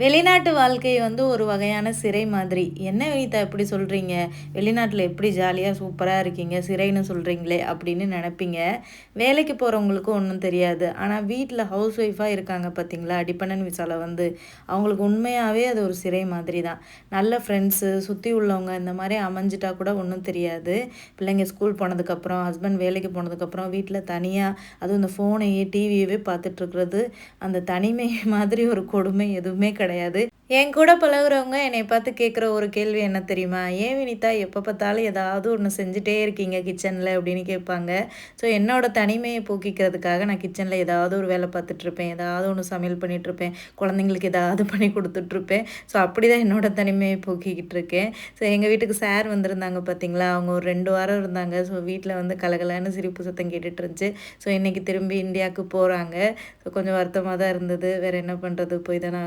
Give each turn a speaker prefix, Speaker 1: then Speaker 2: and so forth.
Speaker 1: வெளிநாட்டு வாழ்க்கை வந்து ஒரு வகையான சிறை மாதிரி. என்ன வினிதா எப்படி சொல்கிறீங்க வெளிநாட்டில் எப்படி ஜாலியாக சூப்பராக இருக்கீங்க? சிறைன்னு சொல்கிறீங்களே அப்படின்னு நினைப்பீங்க. வேலைக்கு போகிறவங்களுக்கு ஒன்றும் தெரியாது. ஆனால் வீட்டில் ஹவுஸ் ஒய்ஃபாக இருக்காங்க பார்த்தீங்களா டிபெண்ட் விசாவில் வந்து அவங்களுக்கு உண்மையாகவே அது ஒரு சிறை மாதிரி தான் நல்ல ஃப்ரெண்ட்ஸு சுற்றி உள்ளவங்க இந்த மாதிரி அமைஞ்சிட்டா கூட ஒன்றும் தெரியாது. பிள்ளைங்க ஸ்கூல் போனதுக்கப்புறம் ஹஸ்பண்ட் வேலைக்கு போனதுக்கப்புறம் வீட்டில் தனியாக அதுவும் இந்த ஃபோனையே டிவியவே பார்த்துட்ருக்கிறது அந்த தனிமை மாதிரி ஒரு கொடுமை எதுவுமே கிடையாது. கிடையாது. என் கூட பழகுறவங்க என்னை பார்த்து கேட்குற ஒரு கேள்வி என்ன தெரியுமா? ஏன் வினிதா எப்போ பார்த்தாலும் ஏதாவது ஒன்று செஞ்சுட்டே இருக்கீங்க கிச்சனில்? அப்படின்னு கேட்பாங்க. ஸோ என்னோட தனிமையை போக்கிக்கிறதுக்காக நான் கிச்சனில் ஏதாவது ஒரு வேலை பார்த்துட்ருப்பேன். ஏதாவது ஒன்று சமையல் பண்ணிகிட்ருப்பேன் குழந்தைங்களுக்கு ஏதாவது பண்ணி கொடுத்துட்ருப்பேன். ஸோ அப்படி தான் என்னோட தனிமையை போக்கிக்கிட்டு இருக்கேன் ஸோ எங்கள் வீட்டுக்கு சார் வந்திருந்தாங்க பார்த்தீங்களா? அவங்க ஒரு ரெண்டு வாரம் இருந்தாங்க. ஸோ வீட்டில் வந்து கலகலன்னு சிரிப்பு சத்தம் கேட்டுட்டு இருந்துச்சு ஸோ இன்றைக்கி திரும்பி இந்தியாவுக்கு போகிறாங்க ஸோ கொஞ்சம் வருத்தமாக தான் இருந்தது. வேறு என்ன பண்ணுறது போய் தானே